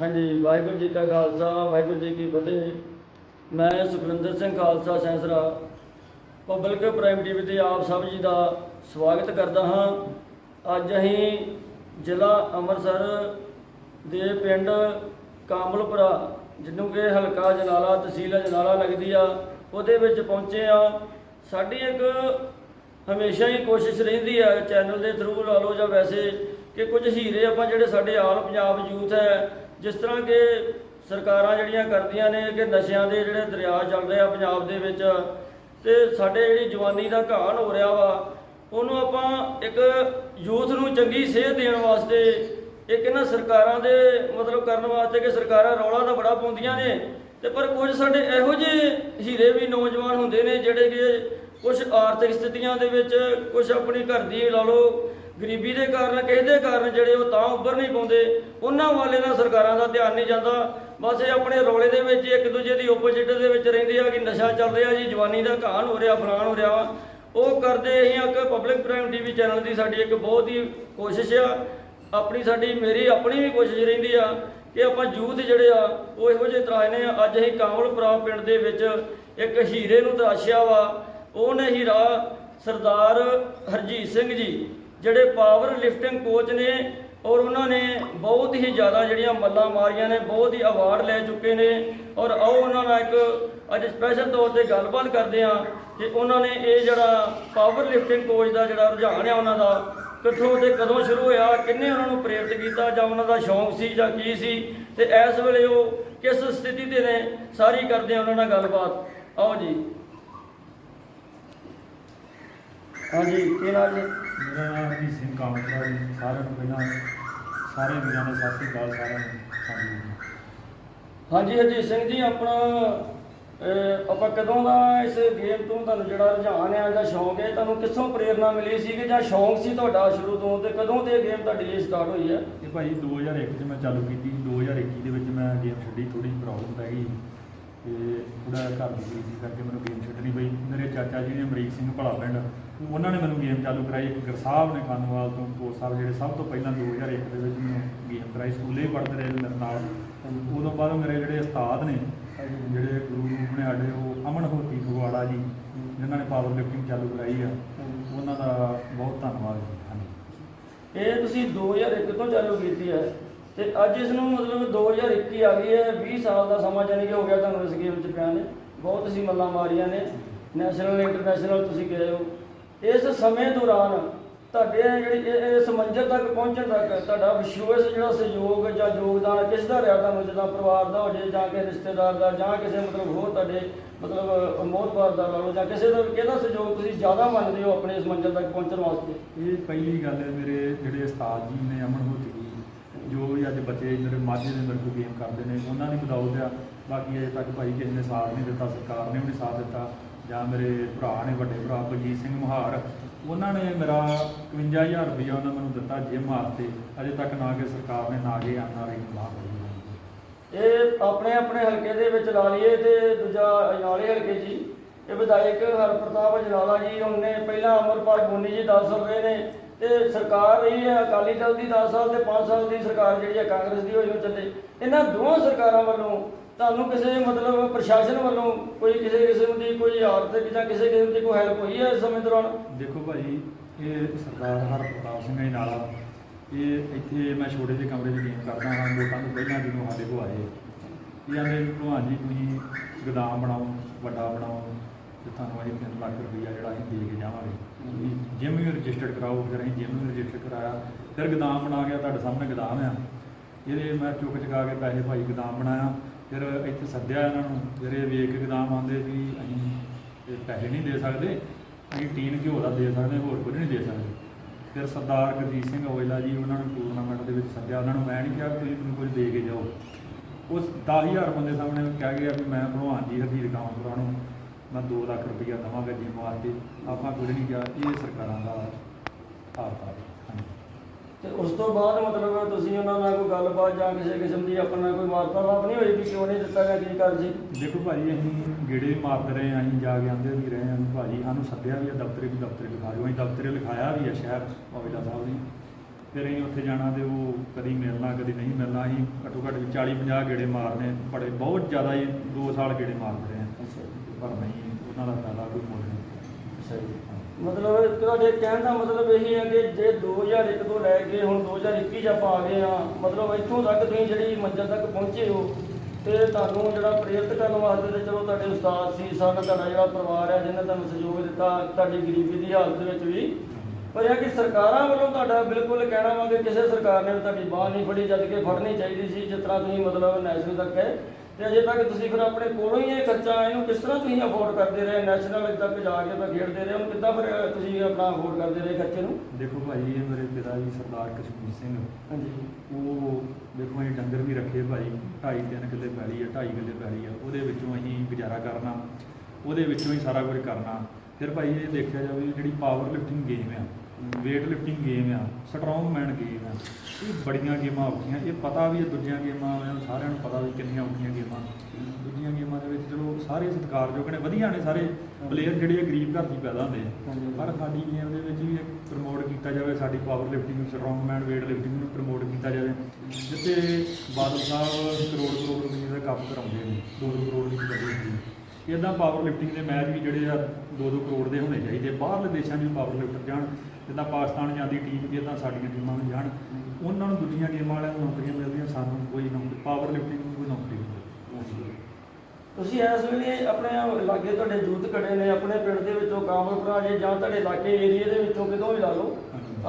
ਹਾਂਜੀ, ਵਾਹਿਗੁਰੂ ਜੀ ਕਾ ਖਾਲਸਾ, ਵਾਹਿਗੁਰੂ ਜੀ ਕੀ ਫਤਿਹ। ਮੈਂ Sukhwinder Singh Khalsa Sensra. Public prime TV ਤੇ ਆਪ ਸਭ ਜੀ ਦਾ ਸਵਾਗਤ ਕਰਦਾ ਹਾਂ। ਅੱਜ ਅਸੀਂ ਜ਼ਿਲ੍ਹਾ ਅੰਮ੍ਰਿਤਸਰ ਦੇ ਪਿੰਡ ਕਾਮਲਪੁਰਾ ਜਿਹਨੂੰ ਕਿ ਹਲਕਾ ਜਨਾਲਾ ਤਹਿਸੀਲ ਜਨਾਲਾ ਲੱਗਦੀ ਆ, ਉਹਦੇ ਵਿੱਚ ਪਹੁੰਚੇ ਆ ਸਾਡੀ ਇੱਕ ਹਮੇਸ਼ਾ ਹੀ ਕੋਸ਼ਿਸ਼ ਰਹਿੰਦੀ ਆ ਚੈਨਲ ਦੇ ਥਰੂ, ਲਾ ਲਓ ਜਾਂ ਵੈਸੇ, ਕਿ ਕੁਝ ਹੀਰੇ ਆਪਾਂ ਜਿਹੜੇ ਸਾਡੇ ਆਲ ਪੰਜਾਬ ਯੂਥ ਹੈ ਜਿਸ ਤਰ੍ਹਾਂ ਕਿ ਸਰਕਾਰਾਂ ਜਿਹੜੀਆਂ ਕਰਦੀਆਂ ਨੇ ਕਿ ਨਸ਼ਿਆਂ ਦੇ ਜਿਹੜੇ ਦਰਿਆ ਚੱਲ ਰਹੇ ਆ ਪੰਜਾਬ ਦੇ ਵਿੱਚ, ਤੇ ਸਾਡੇ ਜਿਹੜੀ ਜਵਾਨੀ ਦਾ ਘਾਣ ਹੋ ਰਿਹਾ ਵਾ, ਉਹਨੂੰ ਆਪਾਂ ਇੱਕ ਯੂਥ ਨੂੰ ਚੰਗੀ ਸੇਧ ਦੇਣ ਵਾਸਤੇ ਇੱਕ ਇਹਨਾਂ ਸਰਕਾਰਾਂ ਦੇ ਮਤਲਬ ਕਰਨ ਵਾਸਤੇ ਕਿ ਸਰਕਾਰਾਂ ਰੌਲਾ ਤਾਂ ਬੜਾ ਪਾਉਂਦੀਆਂ ਨੇ, ਤੇ ਪਰ ਕੁਝ ਸਾਡੇ ਇਹੋ ਜਿਹੇ ਹੀਰੇ ਵੀ ਨੌਜਵਾਨ ਹੁੰਦੇ ਨੇ ਜਿਹੜੇ ਕਿ ਕੁਝ ਆਰਥਿਕ ਸਥਿਤੀਆਂ ਦੇ ਵਿੱਚ ਕੁਝ ਆਪਣੀ ਘਰ ਦੀ ਲਾ ਲਓ ਗਰੀਬੀ ਦੇ ਕਾਰਨ, ਕਿਸੇ ਦੇ ਕਾਰਨ ਜਿਹੜੇ ਉਹ ਤਾਂ ਉੱਭਰ ਨਹੀਂ ਪਾਉਂਦੇ, ਉਹਨਾਂ ਵਾਲੇ ਦਾ ਸਰਕਾਰਾਂ ਦਾ ਧਿਆਨ ਨਹੀਂ ਜਾਂਦਾ। ਬਸ ਇਹ ਆਪਣੇ ਰੌਲੇ ਦੇ ਵਿੱਚ ਇੱਕ ਦੂਜੇ ਦੀ ਆਪੋਜੀਟ ਦੇ ਵਿੱਚ ਰਹਿੰਦੇ ਆ ਕਿ ਨਸ਼ਾ ਚੱਲ ਰਿਹਾ ਜੀ, ਜਵਾਨੀ ਦਾ ਘਾਣ ਹੋ ਰਿਹਾ, ਫਲਾਣ ਹੋ ਰਿਹਾ। ਵਾ ਉਹ ਕਰਦੇ ਅਸੀਂ ਇੱਕ ਪਬਲਿਕ ਪ੍ਰਾਈਮ ਟੀਵੀ ਚੈਨਲ ਦੀ ਸਾਡੀ ਇੱਕ ਬਹੁਤ ਹੀ ਕੋਸ਼ਿਸ਼ ਆ। ਆਪਣੀ ਸਾਡੀ, ਮੇਰੀ ਆਪਣੀ ਵੀ ਕੋਸ਼ਿਸ਼ ਰਹਿੰਦੀ ਆ ਕਿ ਆਪਾਂ ਯੂਥ ਜਿਹੜੇ ਆ, ਉਹ ਇਹੋ ਜਿਹੇ ਤਰਾਜ ਨੇ। ਅੱਜ ਅਸੀਂ ਕਾਂਵਲਪੁਰਾ ਪਿੰਡ ਦੇ ਵਿੱਚ ਇੱਕ ਹੀਰੇ ਨੂੰ ਤਰਾਸ਼ਿਆ ਵਾ। ਉਹਨੇ ਹੀਰਾ ਸਰਦਾਰ ਹਰਜੀਤ ਸਿੰਘ ਜੀ ਜਿਹੜੇ ਪਾਵਰ ਲਿਫਟਿੰਗ ਕੋਚ ਨੇ ਔਰ ਉਹਨਾਂ ਨੇ ਬਹੁਤ ਹੀ ਜ਼ਿਆਦਾ ਜਿਹੜੀਆਂ ਮੱਲਾਂ ਮਾਰੀਆਂ ਨੇ, ਬਹੁਤ ਹੀ ਅਵਾਰਡ ਲੈ ਚੁੱਕੇ ਨੇ ਔਰ ਆਓ ਉਹਨਾਂ ਨਾਲ ਇੱਕ ਅੱਜ ਸਪੈਸ਼ਲ ਤੌਰ ਤੇ ਗੱਲਬਾਤ ਕਰਦੇ ਹਾਂ ਕਿ ਉਹਨਾਂ ਨੇ ਇਹ ਜਿਹੜਾ ਪਾਵਰ ਲਿਫਟਿੰਗ ਕੋਚ ਦਾ ਜਿਹੜਾ ਰੁਝਾਨ ਆ ਉਹਨਾਂ ਦਾ, ਕਿੱਥੋਂ ਤੇ ਕਦੋਂ ਸ਼ੁਰੂ ਹੋਇਆ, ਕਿੰਨੇ ਉਹਨਾਂ ਨੂੰ ਪ੍ਰੇਰਿਤ ਕੀਤਾ ਜਾਂ ਉਹਨਾਂ ਦਾ ਸ਼ੌਂਕ ਸੀ ਜਾਂ ਕੀ ਸੀ ਤੇ ਇਸ ਵੇਲੇ ਉਹ ਕਿਸ ਸਥਿਤੀ ਤੇ ਨੇ, ਸਾਰੀ ਕਰਦੇ ਆ ਉਹਨਾਂ ਨਾਲ ਗੱਲਬਾਤ। ਆਓ ਜੀ। ਹਾਂਜੀ ਕੀ ਨਾਮ ਜੀ? ਮੇਰਾ ਨਾਮ ਜੀ ਸਿੰਘ ਕਾਮਤਰਾ ਜੀ। ਸਾਰਿਆਂ ਨੂੰ ਪਹਿਲਾਂ ਸਾਰੇ ਵੀਰਾਂ ਨੇ ਸਤਿ ਸ੍ਰੀ ਅਕਾਲ ਸਾਰਿਆਂ ਨੂੰ ਹਾਂਜੀ। ਹਾਂਜੀ ਹਰਜੀਤ ਸਿੰਘ ਜੀ ਆਪਣਾ ਆਪਾਂ ਕਦੋਂ ਦਾ ਇਸ ਗੇਮ ਤੋਂ ਤੁਹਾਨੂੰ ਜਿਹੜਾ ਰੁਝਾਨ ਹੈ ਜਾਂ ਸ਼ੌਂਕ ਹੈ ਤੁਹਾਨੂੰ ਕਿੱਥੋਂ ਪ੍ਰੇਰਣਾ ਮਿਲੀ ਸੀ ਕਿ ਜਾਂ ਸ਼ੌਂਕ ਸੀ ਤੁਹਾਡਾ ਸ਼ੁਰੂ ਤੋਂ ਤੇ ਕਦੋਂ ਤੇ ਗੇਮ ਤੁਹਾਡੀ ਲਈ ਸਟਾਰਟ ਹੋਈ ਹੈ ਇਹ ਭਾਈ 2001 ਚ ਮੈਂ ਚਾਲੂ ਕੀਤੀ 2021 ਦੇ ਵਿੱਚ ਮੈਂ ਗੇਮ ਛੱਡੀ ਥੋੜੀ ਪ੍ਰੋਬਲਮ ਪੈ ਗਈ ਤੇ ਥੋੜਾ ਘਰ ਦੀ ਗਰੀਬੀ ਕਰਕੇ ਮੈਨੂੰ ਗੇਮ ਛੱਡਣੀ ਪਈ। ਮੇਰੇ ਚਾਚਾ ਜੀ ਨੇ ਅਮਰੀਕ ਸਿੰਘ ਭਲਾ ਪਿੰਡ, ਉਹਨਾਂ ਨੇ ਮੈਨੂੰ ਗੇਮ ਚਾਲੂ ਕਰਾਈ। ਇੱਕ ਗਰਸਾਹਿਬ ਨੇ ਖਾਨਵਾਲ ਤੋਂ ਕੋਚ ਸਾਹਿਬ ਜਿਹੜੇ ਸਭ ਤੋਂ ਪਹਿਲਾਂ 2001 ਦੇ ਵਿੱਚ ਮੈਨੂੰ ਗੇਮ ਕਰਾਈ। ਸਕੂਲੇ ਹੀ ਪੜ੍ਹਦੇ ਰਹੇ ਮੇਰੇ ਨਾਲ। ਉਦੋਂ ਬਾਅਦ ਮੇਰੇ ਜਿਹੜੇ ਉਸਤਾਦ ਨੇ, ਜਿਹੜੇ ਗੁਰੂ ਰੂਪ ਨੇ ਸਾਡੇ, ਉਹ ਅਮਨ ਹੋਤੀ ਫਗਵਾੜਾ ਜੀ, ਜਿਨ੍ਹਾਂ ਨੇ ਪਾਵਰ ਲਿਫਟਿੰਗ ਚਾਲੂ ਕਰਾਈ ਆ, ਉਹਨਾਂ ਦਾ ਬਹੁਤ ਧੰਨਵਾਦ ਜੀ। ਹਾਂਜੀ। ਇਹ ਤੁਸੀਂ 2001 ਤੋਂ ਚਾਲੂ ਕੀਤੀ ਹੈ। ਤੇ ਅੱਜ ਇਸ ਨੂੰ ਮਤਲਬ 2021 ਆ ਗਈ ਹੈ 20 ਸਾਲ ਦਾ ਸਮਾਂ ਜਾਨੀ ਕਿ ਹੋ ਗਿਆ ਤੁਹਾਨੂੰ ਇਸ ਗੇਮ 'ਚ ਪਿਆ ਨੇ। ਬਹੁਤ ਅਸੀਂ ਮੱਲਾਂ ਮਾਰੀਆਂ ਨੇ। ਨੈਸ਼ਨਲ ਇੰਟਰਨੈਸ਼ਨਲ ਤੁਸੀਂ ਗਏ ਹੋ। ਇਸ ਸਮੇਂ ਦੌਰਾਨ ਤੁਹਾਡੇ ਜਿਹੜੀ ਇਹ- ਇਸ ਮੰਜ਼ਿਲ ਤੱਕ ਪਹੁੰਚਣ ਤੱਕ ਤੁਹਾਡਾ ਵਿਸ਼ੇਸ ਜਿਹੜਾ ਸਹਿਯੋਗ ਜਾਂ ਯੋਗਦਾਨ ਕਿਸ ਦਾ ਰਿਹਾ ਤੁਹਾਨੂੰ, ਜਿੱਦਾਂ ਪਰਿਵਾਰ ਦਾ ਹੋ ਜੇ ਜਾਂ ਕਿਸੇ ਰਿਸ਼ਤੇਦਾਰ ਦਾ ਜਾਂ ਕਿਸੇ ਮਤਲਬ ਹੋਰ ਤੁਹਾਡੇ ਮਤਲਬ ਮੋਹਤਬਾਰ ਦਾ ਲਾ ਜਾਂ ਕਿਸੇ ਦਾ ਕਿਹਦਾ ਸਹਿਯੋਗ ਤੁਸੀਂ ਜ਼ਿਆਦਾ ਮੰਨਦੇ ਹੋ ਆਪਣੇ ਇਸ ਮੰਜ਼ਿਲ ਤੱਕ ਪਹੁੰਚਣ ਵਾਸਤੇ? ਇਹ ਪਹਿਲੀ ਗੱਲ ਹੈ ਮੇਰੇ ਜਿਹੜੇ ਉਸਤਾਦ ਜੀ ਨੇ ਅਮਨ ਹੋਤੀ। ਜੋ ਵੀ ਅੱਜ ਬੱਚੇ ਜਿਹੜੇ ਮਾਝੇ ਦੇ ਮੇਰੇ ਕੋਲ ਗੇਮ ਕਰਦੇ ਨੇ, ਉਹਨਾਂ ਦੀ ਬਦੌਲਤ ਆ। ਬਾਕੀ ਅਜੇ ਤੱਕ ਭਾਈ ਕਿਸੇ ਨੇ ਸਾਥ ਨਹੀਂ ਦਿੱਤਾ, ਸਰਕਾਰ ਨੇ ਵੀ ਨਹੀਂ ਸਾਥ ਦਿੱਤਾ। ਜਾਂ ਮੇਰੇ ਭਰਾ ਨੇ, ਵੱਡੇ ਭਰਾ, ਬਲਜੀਤ ਸਿੰਘ ਮੁਹਾਰ, ਉਹਨਾਂ ਨੇ ਮੇਰਾ 51000 ਰੁਪਇਆ ਉਹਨਾਂ ਮੈਨੂੰ ਦਿੱਤਾ ਜਿਮ ਵਾਸਤੇ। ਅਜੇ ਤੱਕ ਨਾ ਕਿ ਸਰਕਾਰ ਨੇ, ਨਾ ਕਿ ਐਨਆਰਆਈ ਨੂੰ ਲਾਭ ਦਿੱਤਾ। ਇਹ ਆਪਣੇ ਆਪਣੇ ਹਲਕੇ ਦੇ ਵਿੱਚ ਲਾ ਲਈਏ ਤੇ ਦੂਜਾ ਅਜਾਲੇ ਹਲਕੇ ਜੀ। ਇਹ ਵਿਧਾਇਕ ਹਰਪ੍ਰਤਾਪ ਅਜਨਾਲਾ ਜੀ, ਉਹਨੇ ਪਹਿਲਾਂ ਅਮਰਪਾਲ ਗੋਨੀ ਜੀ 10 ਸਾਲ ਰਹੇ ਨੇ ਤੇ ਸਰਕਾਰ ਰਹੀ ਹੈ, ਅਕਾਲੀ ਦਲ ਦੀ 10 ਸਾਲ ਤੇ 5 ਸਾਲ ਦੀ ਸਰਕਾਰ ਜਿਹੜੀ ਹੈ ਕਾਂਗਰਸ ਦੀ ਹੋਈ ਉਹ ਚੱਲੇ। ਇਹਨਾਂ ਦੋਵਾਂ ਸਰਕਾਰਾਂ ਵੱਲੋਂ ਤੁਹਾਨੂੰ ਕਿਸੇ ਮਤਲਬ ਪ੍ਰਸ਼ਾਸਨ ਵੱਲੋਂ ਕੋਈ ਕਿਸੇ ਕਿਸਮ ਦੀ ਕੋਈ ਆਰਥਿਕ ਜਾਂ ਕਿਸੇ ਕਿਸਮ ਦੀ ਕੋਈ ਹੈਲਪ ਹੋਈ ਹੈ ਇਸ ਸਮੇਂ ਦੌਰਾਨ? ਦੇਖੋ ਭਾਈ, ਇਹ ਸਰਦਾਰ ਹਰਪ੍ਰਤਾਪ ਸਿੰਘ ਜੀ ਨਾਲ ਇਹ ਇੱਥੇ ਮੈਂ ਛੋਟੇ ਜਿਹੇ ਕਮਰੇ 'ਚ ਗੇਮ ਕਰਦਾ ਹਾਂ ਲੋਕਾਂ ਨੂੰ ਪਹਿਲਾਂ ਜਦੋਂ ਸਾਡੇ ਕੋਲ ਆਏ, ਇਹ ਆਂਦੇ, ਭਲਵਾਨ ਜੀ, ਤੁਸੀਂ ਗੋਦਾਮ ਬਣਾਓ, ਵੱਡਾ ਬਣਾਓ ਤੇ ਤੁਹਾਨੂੰ ਅਸੀਂ 3 ਲੱਖ ਰੁਪਈਆ ਜਿਹੜਾ ਅਸੀਂ ਦੇ ਕੇ ਜਾਵਾਂਗੇ। ਜਿਮ ਵੀ ਰਜਿਸਟਰ ਕਰਾਓ, ਫਿਰ ਅਸੀਂ ਜਿਮ ਵੀ ਰਜਿਸਟਰ ਕਰਾਇਆ। ਫਿਰ ਗਦਾਮ ਬਣਾ ਗਿਆ ਤੁਹਾਡੇ ਸਾਹਮਣੇ ਗਦਾਮ ਆ। ਇਹਦੇ ਮੈਂ ਚੁੱਕ ਚੁਕਾ ਕੇ ਪੈਸੇ ਭਾਈ ਗੋਦਾਮ ਬਣਾਇਆ। ਫਿਰ ਇੱਥੇ ਸੱਦਿਆ ਇਹਨਾਂ ਨੂੰ ਜਿਹੜੇ ਵੇਖ ਕੇ ਗਦਾਮ ਆਂਦੇ ਵੀ ਅਸੀਂ ਪੈਸੇ ਨਹੀਂ ਦੇ ਸਕਦੇ, ਅਸੀਂ ਟੀਨ ਘਿਓ ਦਾ ਦੇ ਸਕਦੇ, ਹੋਰ ਕੁਝ ਨਹੀਂ ਦੇ ਸਕਦੇ। ਫਿਰ ਸਰਦਾਰ ਗੁਰਜੀਤ ਸਿੰਘ ਔਜਲਾ ਜੀ ਉਹਨਾਂ ਨੂੰ ਟੂਰਨਾਮੈਂਟ ਦੇ ਵਿੱਚ ਸੱਦਿਆ। ਉਹਨਾਂ ਨੂੰ ਮੈਂ ਨਹੀਂ ਕਿਹਾ ਕਿ ਤੁਸੀਂ ਮੈਨੂੰ ਕੁਝ ਦੇ ਕੇ ਜਾਓ। ਉਸ 10000 ਬੰਦੇ ਸਾਹਮਣੇ ਕਹਿ ਗਿਆ ਵੀ ਮੈਂ ਭਲਵਾਨ ਜੀ ਹਰਜੀਤ ਕਾਮਪੁਰਾ ਨੂੰ ਮੈਂ 2 ਲੱਖ ਰੁਪਈਆ ਦੇਵਾਂਗਾ ਜਿਮ ਵਾਸਤੇ। ਆਪਾਂ ਕੁਝ ਨਹੀਂ ਕਿਹਾ ਇਹ ਸਰਕਾਰਾਂ ਦਾ ਹੈ। ਹਾਂਜੀ। ਤੇ ਉਸ ਤੋਂ ਬਾਅਦ ਮਤਲਬ ਤੁਸੀਂ ਉਹਨਾਂ ਨਾਲ ਕੋਈ ਗੱਲਬਾਤ ਜਾਂ ਕਿਸੇ ਕਿਸਮ ਦੀ ਆਪਣਾ ਕੋਈ ਵਾਰਤਾਲਾਪ ਨਹੀਂ ਹੋਈ ਵੀ ਕਿਉਂ ਨਹੀਂ ਦਿੱਤਾ ਗਿਆ ਕੀ ਕਰ ਸੀ? ਦੇਖੋ ਭਾਜੀ ਅਸੀਂ ਗੇੜੇ ਵੀ ਮਾਰਦੇ ਰਹੇ ਹਾਂ ਅਸੀਂ ਜਾ ਕੇ ਆਂਦੇ ਵੀ ਰਹੇ ਹਾਂ। ਵੀ ਭਾਜੀ ਸਾਨੂੰ ਸੱਦਿਆ ਵੀ ਆ ਦਫ਼ਤਰੇ ਵੀ ਦਫ਼ਤਰੇ ਲਿਖਾ ਦਿਓ। ਅਸੀਂ ਦਫ਼ਤਰੇ ਲਿਖਾਇਆ ਵੀ ਆ ਸ਼ਹਿਰ ਔਜਲਾ ਸਾਹਿਬ ਨੇ। ਫਿਰ ਅਸੀਂ ਉੱਥੇ ਜਾਣਾ ਤੇ ਉਹ ਕਦੀ ਮਿਲਣਾ ਕਦੀ ਨਹੀਂ ਮਿਲਣਾ। ਅਸੀਂ ਘੱਟੋ ਘੱਟ ਵੀ 40 50 ਗੇੜੇ ਮਾਰਨੇ ਬੜੇ ਬਹੁਤ ਜ਼ਿਆਦਾ ਹੀ 2 ਸਾਲ ਗੇੜੇ ਮਾਰਦੇ ਰਹੇ ਹਾਂ। ਪਰ ਨਹੀਂ ਉਹਨਾਂ ਦਾ ਫਾਇਦਾ ਕੋਈ ਮੁੱਲ ਨਹੀਂ। ਮਤਲਬ ਤੁਹਾਡੇ ਕਹਿਣ ਦਾ ਮਤਲਬ ਇਹ ਹੈ ਕਿ ਜੇ 2001 ਤੋਂ ਲੈ ਕੇ ਹੁਣ 2021 ਚ ਆਪਾਂ ਆ ਗਏ ਆ ਮਤਲਬ ਇੱਥੋਂ ਤੱਕ ਤੁਸੀਂ ਜਿਹੜੀ ਮੰਜ਼ਿਲ ਤੱਕ ਪਹੁੰਚੇ ਹੋ ਤੇ ਤੁਹਾਨੂੰ ਜਿਹੜਾ ਪ੍ਰੇਰਿਤ ਕਰਨ ਵਾਸਤੇ ਤੇ ਚਲੋ ਤੁਹਾਡੇ ਉਸਤਾਦ ਸੀ ਸਾਡਾ ਤੁਹਾਡਾ ਜਿਹੜਾ ਪਰਿਵਾਰ ਹੈ ਜਿਹਨੇ ਤੁਹਾਨੂੰ ਸਹਿਯੋਗ ਦਿੱਤਾ ਤੁਹਾਡੀ ਗਰੀਬੀ ਦੀ ਹਾਲਤ ਵਿੱਚ ਵੀ ਪਰ ਇਹ ਕਿ ਸਰਕਾਰਾਂ ਵੱਲੋਂ ਤੁਹਾਡਾ ਬਿਲਕੁਲ ਕਹਿਣਾ ਵਾ ਕਿ ਕਿਸੇ ਸਰਕਾਰ ਨੇ ਤੁਹਾਡੀ ਬਾਹ ਨਹੀਂ ਫੜੀ ਜਦ ਕਿ ਫੜਨੀ ਚਾਹੀਦੀ ਸੀ ਜਿਸ ਤਰ੍ਹਾਂ ਤੁਸੀਂ ਮਤਲਬ ਨੈਸ਼ਨਲ ਤੱਕ ਹੈ ਤੇ ਅਜੇ ਤੱਕ ਤੁਸੀਂ ਫਿਰ ਆਪਣੇ ਕੋਲੋਂ ਹੀ ਇਹ ਖਰਚਾ ਇਹਨੂੰ ਕਿਸ ਤਰ੍ਹਾਂ ਤੁਸੀਂ ਅਫੋਰਡ ਕਰਦੇ ਰਹੇ? ਨੈਸ਼ਨਲ ਤੱਕ ਜਾ ਕੇ ਤਾਂ ਖੇਡਦੇ ਰਹੇ। ਉਹਨੂੰ ਕਿੱਦਾਂ ਫਿਰ ਤੁਸੀਂ ਆਪਣਾ ਅਫੋਰਡ ਕਰਦੇ ਰਹੇ ਖਰਚੇ ਨੂੰ? ਦੇਖੋ ਭਾਈ ਇਹ ਮੇਰੇ ਪਿਤਾ ਜੀ ਸਰਦਾਰ ਕਸ਼ਮੀਰ ਸਿੰਘ। ਹਾਂਜੀ। ਉਹ ਦੇਖੋ ਅਸੀਂ ਡੰਗਰ ਵੀ ਰੱਖੇ ਭਾਈ ਢਾਈ ਤਿੰਨ ਕਿੱਲੇ ਪੈਲੀ ਆ ਢਾਈ ਕਿੱਲੇ ਪੈਲੀ ਆ। ਉਹਦੇ ਵਿੱਚੋਂ ਅਸੀਂ ਗੁਜ਼ਾਰਾ ਕਰਨਾ ਉਹਦੇ ਵਿੱਚੋਂ ਹੀ ਸਾਰਾ ਕੁਝ ਕਰਨਾ। ਫਿਰ ਭਾਈ ਇਹ ਦੇਖਿਆ ਜਾਵੇ ਜਿਹੜੀ ਪਾਵਰ ਲਿਫਟਿੰਗ ਗੇਮ ਆ weight lifting ਗੇਮ ਆ ਸਟਰੋਂਗ ਮੈਨ ਗੇਮ ਆ। ਇਹ ਬੜੀਆਂ ਗੇਮਾਂ ਔਖੀਆਂ ਇਹ ਪਤਾ ਵੀ ਇਹ ਦੂਜੀਆਂ ਗੇਮਾਂ ਨੂੰ ਸਾਰਿਆਂ ਨੂੰ ਪਤਾ ਵੀ ਕਿੰਨੀਆਂ ਔਖੀਆਂ ਗੇਮਾਂ ਦੂਜੀਆਂ ਗੇਮਾਂ ਦੇ ਵਿੱਚ ਚਲੋ ਸਾਰੇ ਸਤਿਕਾਰਯੋਗ ਨੇ ਵਧੀਆ ਨੇ ਸਾਰੇ ਪਲੇਅਰ ਜਿਹੜੇ ਆ ਗਰੀਬ ਘਰ ਹੀ ਪੈਦਾ ਹੁੰਦੇ। ਆ। ਪਰ ਸਾਡੀ ਗੇਮ ਦੇ ਵਿੱਚ ਵੀ ਪ੍ਰਮੋਟ ਕੀਤਾ ਜਾਵੇ ਸਾਡੀ power lifting strong man weight lifting ਨੂੰ ਪ੍ਰਮੋਟ ਕੀਤਾ ਜਾਵੇ। ਜਿੱਥੇ ਬਾਦਲ ਸਾਹਿਬ ਕਰੋੜ ਕਰੋੜ ਰੁਪਏ ਦਾ ਕੰਮ ਕਰਾਉਂਦੇ ਨੇ 2-2 ਕਰੋੜ ਦੀ ਹੁੰਦੀ ਹੈ ਇਦਾਂ ਪਾਵਰ ਲਿਫਟਿੰਗ ਦੇ ਮੈਚ ਵੀ ਜਿਹੜੇ ਆ 2-2 ਕਰੋੜ ਦੇ ਹੋਣੇ ਚਾਹੀਦੇ ਬਾਹਰਲੇ ਦੇਸ਼ਾਂ 'ਚ ਪਾਵਰ ਲਿਫਟਰ ਜਾਣ ਜਿੱਦਾਂ ਪਾਕਿਸਤਾਨ ਜਾਂਦੀ ਟੀਮ ਜਿੱਦਾਂ ਸਾਡੀਆਂ ਟੀਮਾਂ ਵੀ ਜਾਣ। ਉਹਨਾਂ ਨੂੰ ਦੂਜੀਆਂ ਗੇਮਾਂ ਵਾਲਿਆਂ ਨੂੰ ਨੌਕਰੀਆਂ ਮਿਲਦੀਆਂ ਸਾਨੂੰ ਕੋਈ ਨੌਕਰੀ ਪਾਵਰ ਲਿਫਟਿੰਗ ਨੂੰ ਕੋਈ ਨੌਕਰੀ ਨਹੀਂ ਮਿਲਦੀ। ਤੁਸੀਂ ਇਸ ਵੇਲੇ ਆਪਣੇ ਲਾਗੇ ਤੁਹਾਡੇ ਯੂਥ ਖੜੇ ਨੇ ਆਪਣੇ ਪਿੰਡ ਦੇ ਵਿੱਚੋਂ ਕਾਮਲਪੁਰਾ ਜੇ ਜਾਂ ਤੁਹਾਡੇ ਇਲਾਕੇ ਏਰੀਆ ਦੇ ਵਿੱਚੋਂ ਕਿਤੋਂ ਵੀ ਲਾ ਲਓ।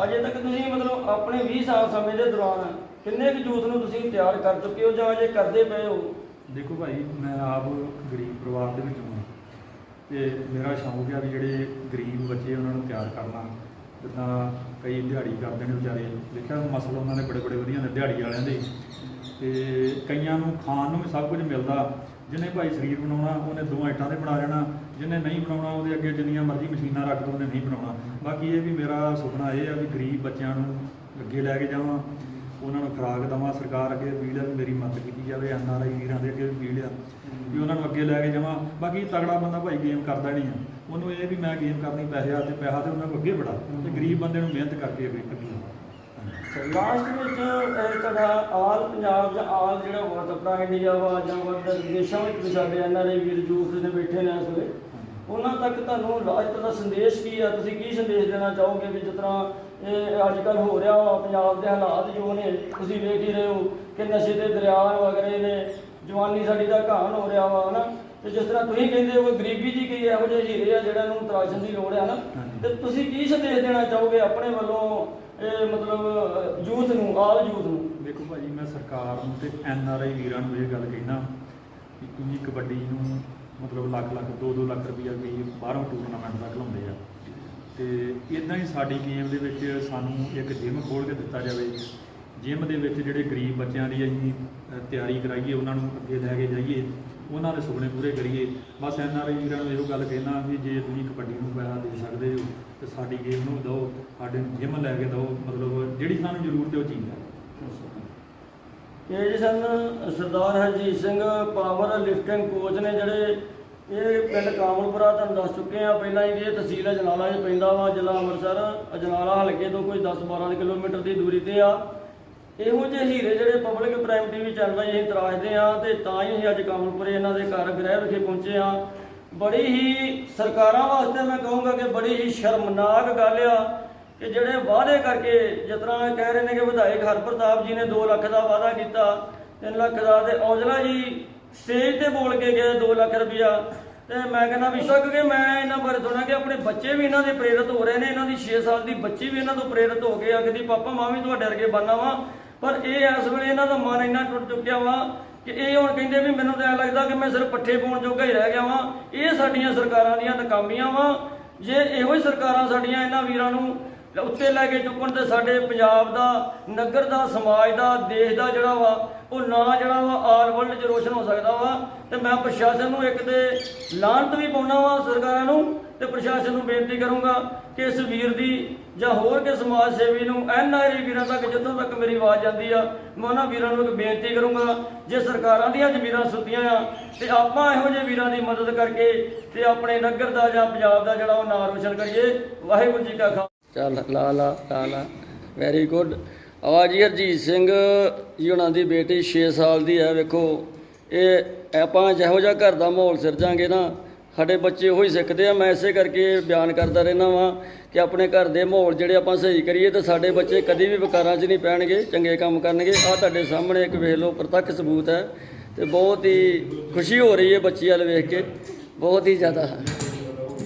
ਅਜੇ ਤੱਕ ਤੁਸੀਂ ਮਤਲਬ ਆਪਣੇ 20 ਸਾਲ ਸਮੇਂ ਦੇ ਦੌਰਾਨ ਕਿੰਨੇ ਕੁ ਯੂਥ ਨੂੰ ਤੁਸੀਂ ਤਿਆਰ ਕਰ ਚੁੱਕੇ ਹੋ ਜਾਂ ਅਜੇ ਕਰਦੇ ਪਏ ਹੋ? ਦੇਖੋ ਭਾਈ ਮੈਂ ਆਪ ਗਰੀਬ ਪਰਿਵਾਰ ਦੇ ਵਿੱਚੋਂ ਹਾਂ ਤੇ ਮੇਰਾ ਸ਼ੌਂਕ ਆ ਵੀ ਜਿਹੜੇ ਗਰੀਬ ਬੱਚੇ ਉਹਨਾਂ ਨੂੰ ਤਿਆਰ ਕਰਨਾ। ਜਿੱਦਾਂ ਕਈ ਦਿਹਾੜੀ ਕਰਦੇ ਨੇ ਵਿਚਾਰੇ। ਦੇਖਿਆ ਮਸਲ ਉਹਨਾਂ ਦੇ ਬੜੇ ਬੜੇ ਵਧੀਆ ਨੇ ਦਿਹਾੜੀ ਵਾਲਿਆਂ ਦੇ। ਤੇ ਕਈਆਂ ਨੂੰ ਖਾਣ ਨੂੰ ਵੀ ਸਭ ਕੁਝ ਮਿਲਦਾ। ਜਿਹਨੇ ਭਾਈ ਸਰੀਰ ਬਣਾਉਣਾ, ਉਹਨੇ ਦੋ ਆਈਟਾਂ ਦੇ ਬਣਾ ਲੈਣਾ। ਜਿਹਨੇ ਨਹੀਂ ਬਣਾਉਣਾ, ਉਹਦੇ ਅੱਗੇ ਜਿੰਨੀਆਂ ਮਰਜ਼ੀ ਮਸ਼ੀਨਾਂ ਰੱਖ ਦੋ, ਉਹਨੇ ਨਹੀਂ ਬਣਾਉਣਾ। ਬਾਕੀ ਇਹ ਵੀ ਮੇਰਾ ਸੁਪਨਾ ਇਹ ਆ ਵੀ ਗਰੀਬ ਬੱਚਿਆਂ ਨੂੰ ਅੱਗੇ ਲੈ ਕੇ ਜਾਵਾਂ। ਉਹਨਾਂ ਨੂੰ ਖੁਰਾਕ ਦੇਵਾਂ ਸਰਕਾਰ ਅੱਗੇ ਅਪੀਲ ਹੈ ਵੀ ਮੇਰੀ ਮਦਦ ਕੀਤੀ ਜਾਵੇ ਐਨ ਆਰ ਆਈ ਵੀਰਾਂ ਦੇ ਅੱਗੇ ਵੀ ਅਪੀਲ ਆ ਵੀ ਉਹਨਾਂ ਨੂੰ ਅੱਗੇ ਲੈ ਕੇ ਜਾਵਾਂ। ਬਾਕੀ ਤਗੜਾ ਬੰਦਾ ਭਾਈ ਗੇਮ ਕਰਦਾ ਨਹੀਂ ਆ। ਉਹਨੂੰ ਇਹ ਵੀ ਮੈਂ ਗੇਮ ਕਰਨੀ ਪੈਸੇ ਆ ਤੇ ਪੈਸਾ ਤੇ ਉਹਨਾਂ ਨੂੰ ਅੱਗੇ ਬੜਾ ਤੇ ਗਰੀਬ ਬੰਦੇ ਨੂੰ ਮਿਹਨਤ ਕਰਕੇ ਅੱਗੇ ਆਉਣਾ। ਲਾਸਟ ਵਿੱਚ ਤੁਹਾਡਾ ਆਲ ਪੰਜਾਬ ਜਾਂ ਆਲ ਜਿਹੜਾ ਵਰਤ ਆਪਣਾ ਇੰਡੀਆ ਵਾ ਜਾਂ ਵਰਤ ਦੇਸ਼ਾਂ ਵਿੱਚ ਵੀ ਸਾਡੇ ਐਨਆਰਆਈ ਵੀਰ ਯੂਥ ਨੇ ਬੈਠੇ ਨੇ ਇਸ ਵੇਲੇ। ਉਹਨਾਂ ਤੱਕ ਤੁਹਾਨੂੰ ਲਾਸਟ ਦਾ ਸੰਦੇਸ਼ ਕੀ ਆ? ਤੁਸੀਂ ਕੀ ਸੰਦੇਸ਼ ਦੇਣਾ ਚਾਹੋਗੇ ਵੀ ਜਿਸ ਤਰ੍ਹਾਂ ਇਹ ਅੱਜ ਕੱਲ ਹੋ ਰਿਹਾ ਵਾ ਪੰਜਾਬ ਦੇ ਹਾਲਾਤ ਜੋ ਨੇ ਤੁਸੀਂ ਵੇਖ ਹੀ ਰਹੇ ਹੋ ਕਿ ਨਸ਼ੇ ਦੇ ਦਰਿਆ ਵਗ ਰਹੇ ਨੇ ਜਵਾਨੀ ਸਾਡੀ ਦਾ ਘਾਣ ਹੋ ਰਿਹਾ ਵਾ ਹਨਾ? ਤੇ ਜਿਸ ਤਰ੍ਹਾਂ ਤੁਸੀਂ ਕਹਿੰਦੇ ਹੋ ਕਿ ਗਰੀਬੀ ਜੀ ਕਈ ਇਹੋ ਜਿਹੇ ਹੀਰੇ ਆ ਜਿਹੜਾ ਨੂੰ ਤਰਾਸ਼ਣ ਦੀ ਲੋੜ ਹੈ ਨਾ। ਤੇ ਤੁਸੀਂ ਕੀ ਸੰਦੇਸ਼ ਦੇਣਾ ਚਾਹੋਗੇ ਆਪਣੇ ਵੱਲੋਂ ਇਹ ਮਤਲਬ ਯੂਥ ਨੂੰ ਆਲ ਯੂਥ ਨੂੰ? ਦੇਖੋ ਭਾਜੀ ਮੈਂ ਸਰਕਾਰ ਨੂੰ ਤੇ ਐਨ ਆਰ ਆਈ ਵੀਰਾਂ ਨੂੰ ਇਹ ਗੱਲ ਕਹਿਣਾ ਕਿ ਤੁਸੀਂ ਕਬੱਡੀ ਨੂੰ ਮਤਲਬ ਲੱਖ ਲੱਖ 2-2 ਲੱਖ ਰੁਪਈਆ ਵੀ ਬਾਹਰੋਂ ਟੂਰਨਾਮੈਂਟ ਤੱਕ ਲਾਉਂਦੇ ਆ। ਤੇ ਇਦਾਂ ਹੀ ਸਾਡੀ ਗੇਮ ਦੇ ਵਿੱਚ ਸਾਨੂੰ ਇੱਕ ਜਿਮ ਖੋਲ ਕੇ ਦਿੱਤਾ ਜਾਵੇ। ਜਿਮ ਦੇ ਵਿੱਚ ਜਿਹੜੇ ਗਰੀਬ ਬੱਚਿਆਂ ਦੀ ਅਸੀਂ ਤਿਆਰੀ ਕਰਾਈਏ, ਉਹਨਾਂ ਨੂੰ ਅੱਗੇ ਲੈ ਕੇ ਜਾਈਏ, ਉਹਨਾਂ ਦੇ ਸੁਪਨੇ ਪੂਰੇ ਕਰੀਏ। ਬਸ ਐਨ ਆਰ ਆਈ ਵੀਰਾਂ ਨੂੰ ਇਹੋ ਗੱਲ ਕਹਿਣਾ ਵੀ ਜੇ ਤੁਸੀਂ ਕਬੱਡੀ ਨੂੰ ਪੈਸਾ ਦੇ ਸਕਦੇ ਹੋ, ਤੇ ਸਾਡੀ ਗੇਮ ਨੂੰ ਦਿਓ, ਸਾਡੇ ਜਿਮ ਲੈ ਕੇ ਦਿਓ, ਮਤਲਬ ਜਿਹੜੀ ਸਾਨੂੰ ਜ਼ਰੂਰਤ ਹੈ ਉਹ ਚੀਜ਼ ਹੈ। ਇਹ ਜੀ ਸਨ Sardar Harjit Singh power lifting coach ਨੇ ਜਿਹੜੇ ਇਹ ਪਿੰਡ ਕਾਮਲਪੁਰਾ ਤੁਹਾਨੂੰ ਦੱਸ ਚੁੱਕੇ ਆ ਪਹਿਲਾਂ ਹੀ ਇਹ ਤਹਿਸੀਲ ਅਜਨਾਲਾ 'ਚ ਪੈਂਦਾ ਵਾ, ਜ਼ਿਲ੍ਹਾ ਅੰਮ੍ਰਿਤਸਰ। ਅਜਨਾਲਾ ਹਲਕੇ ਤੋਂ ਕੋਈ 10-12 ਕਿਲੋਮੀਟਰ ਦੀ ਦੂਰੀ ਤੇ ਆ। ਇਹੋ ਜਿਹੇ ਹੀਰੇ ਜਿਹੜੇ ਪਬਲਿਕ ਪ੍ਰਾਈਮ ਟੀਵੀ ਚੈਨਲ 'ਤੇ ਅਸੀਂ ਤਰਾਸ਼ਦੇ ਆ ਤੇ ਤਾਂ ਹੀ ਅਸੀਂ ਅੱਜ ਕਾਮਲਪੁਰੇ ਇਹਨਾਂ ਦੇ ਘਰ ਗ੍ਰਹਿ ਵਿਖੇ ਪਹੁੰਚੇ ਆ ਬੜੀ ਹੀ ਸਰਕਾਰਾਂ ਵਾਸਤੇ ਮੈਂ ਕਹੂੰਗਾ ਕਿ ਬੜੀ ਹੀ ਸ਼ਰਮਨਾਕ ਗੱਲ ਆ ਕਿ ਜਿਹੜੇ ਵਾਅਦੇ ਕਰਕੇ ਜਿਸ ਤਰ੍ਹਾਂ ਕਹਿ ਰਹੇ ਨੇ ਕਿ ਵਿਧਾਇਕ ਹਰਪ੍ਰਤਾਪ ਜੀ ਨੇ 2 ਲੱਖ ਦਾ ਵਾਅਦਾ ਕੀਤਾ 3 ਲੱਖ ਦਾ ਤੇ ਔਜਲਾ ਜੀ ਸਟੇਜ ਤੇ ਬੋਲ ਕੇ ਗਏ 2 ਲੱਖ ਰੁਪਇਆ। ਤੇ ਮੈਂ ਕਹਿੰਦਾ ਵੀ ਸ਼ੱਕ ਕਿ ਮੈਂ ਇਹਨਾਂ ਬਾਰੇ ਸੁਣਿਆ ਕਿ ਆਪਣੇ ਬੱਚੇ ਵੀ ਇਹਨਾਂ ਦੇ ਪ੍ਰੇਰਿਤ ਹੋ ਰਹੇ ਨੇ, ਇਹਨਾਂ ਦੀ 6 ਸਾਲ ਦੀ ਬੱਚੀ ਵੀ ਇਹਨਾਂ ਤੋਂ ਪ੍ਰੇਰਿਤ ਹੋ ਕੇ ਆਖਦੀ ਪਾਪਾ ਮਾਂ ਵੀ ਤੁਹਾਡੇ ਵਰਗੇ ਬਣਨਾ ਵਾ। ਪਰ ਇਹ ਇਸ ਵੇਲੇ ਇਹਨਾਂ ਦਾ ਮਨ ਇੰਨਾ ਟੁੱਟ ਚੁੱਕਿਆ ਵਾ ਕਿ ਇਹ ਹੁਣ ਕਹਿੰਦੇ ਵੀ ਮੈਨੂੰ ਤਾਂ ਐਂ ਲੱਗਦਾ ਕਿ ਮੈਂ ਸਿਰਫ ਪੱਠੇ ਪਾਉਣ ਜੋਗਾ ਹੀ ਰਹਿ ਗਿਆ ਵਾਂ। ਇਹ ਸਾਡੀਆਂ ਸਰਕਾਰਾਂ ਦੀਆਂ ਨਾਕਾਮੀਆਂ ਵਾਂ। ਜੇ ਇਹੋ ਹੀ ਸਰਕਾਰਾਂ ਸਾਡੀਆਂ ਇਹਨਾਂ ਵੀਰਾਂ ਨੂੰ ਉੱਤੇ ਲੈ ਕੇ ਚੁੱਕਣ ਤੇ ਸਾਡੇ ਪੰਜਾਬ ਦਾ, ਨਗਰ ਦਾ, ਸਮਾਜ ਦਾ, ਦੇਸ਼ ਦਾ ਜਿਹੜਾ ਵਾ ਉਹ ਨਾਂ ਜਿਹੜਾ ਵਾ ਆਲ ਵਰਲਡ 'ਚ ਰੋਸ਼ਨ ਹੋ ਸਕਦਾ ਵਾ, ਤੇ ਮੈਂ ਪ੍ਰਸ਼ਾਸਨ ਨੂੰ ਇੱਕ ਤੇ ਲਾਂਤ ਵੀ ਪਾਉਣਾ ਵਾ ਸਰਕਾਰਾਂ ਨੂੰ, ਤੇ ਪ੍ਰਸ਼ਾਸਨ ਨੂੰ ਬੇਨਤੀ ਕਰੂੰਗਾ ਕਿ ਇਸ ਵੀਰ ਦੀ ਜਾਂ ਹੋਰ ਕੇ ਸਮਾਜ ਸੇਵੀ ਨੂੰ ਐਨਆਰਆਈ ਵੀਰਾਂ ਤੱਕ ਜਿੱਥੋਂ ਤੱਕ ਮੇਰੀ ਆਵਾਜ਼ ਜਾਂਦੀ ਆ, ਮੈਂ ਉਹਨਾਂ ਵੀਰਾਂ ਨੂੰ ਇੱਕ ਬੇਨਤੀ ਕਰੂੰਗਾ, ਜੇ ਸਰਕਾਰਾਂ ਦੀਆਂ ਜ਼ਮੀਰਾਂ ਸੁੱਤੀਆਂ ਆ, ਤੇ ਆਪਾਂ ਇਹੋ ਜਿਹੇ ਵੀਰਾਂ ਦੀ ਮਦਦ ਕਰਕੇ ਤੇ ਆਪਣੇ ਨਗਰ ਦਾ ਜਾਂ ਪੰਜਾਬ ਦਾ ਜਿਹੜਾ ਉਹ ਨਾਂ ਰੋਸ਼ਨ ਕਰੀਏ। ਵਾਹਿਗੁਰੂ ਜੀ ਕਾ ਖਾਲਸਾ। ਚੱਲ, ਲਾ ਲਾ ਲਾ ਲਾ। ਵੈਰੀ ਗੁੱਡ ਆ ਜੀ ਹਰਜੀਤ ਸਿੰਘ ਜੀ ਉਹਨਾਂ ਦੀ ਬੇਟੀ 6 ਸਾਲ ਦੀ ਹੈ, ਵੇਖੋ। ਇਹ ਆਪਾਂ ਜਿਹੋ ਜਿਹਾ ਘਰ ਦਾ ਮਾਹੌਲ ਸਿਰਜਾਂਗੇ ਨਾ, ਸਾਡੇ ਬੱਚੇ ਉਹੀ ਸਿੱਖਦੇ ਆ। ਮੈਂ ਇਸੇ ਕਰਕੇ ਬਿਆਨ ਕਰਦਾ ਰਹਿਣਾ ਵਾਂ ਕਿ ਆਪਣੇ ਘਰ ਦੇ ਮਾਹੌਲ ਜਿਹੜੇ ਆਪਾਂ ਸਹੀ ਕਰੀਏ ਤਾਂ ਸਾਡੇ ਬੱਚੇ ਕਦੀ ਵੀ ਵਿਕਾਰਾਂ 'ਚ ਨਹੀਂ ਪੈਣਗੇ, ਚੰਗੇ ਕੰਮ ਕਰਨਗੇ। ਆ ਤੁਹਾਡੇ ਸਾਹਮਣੇ ਇੱਕ ਵੇਖ ਲਓ, ਪ੍ਰਤੱਖ ਸਬੂਤ ਹੈ ਤੇ ਬਹੁਤ ਹੀ ਖੁਸ਼ੀ ਹੋ ਰਹੀ ਹੈ ਬੱਚੀ ਵੱਲ ਵੇਖ ਕੇ। ਬਹੁਤ ਹੀ ਜ਼ਿਆਦਾ।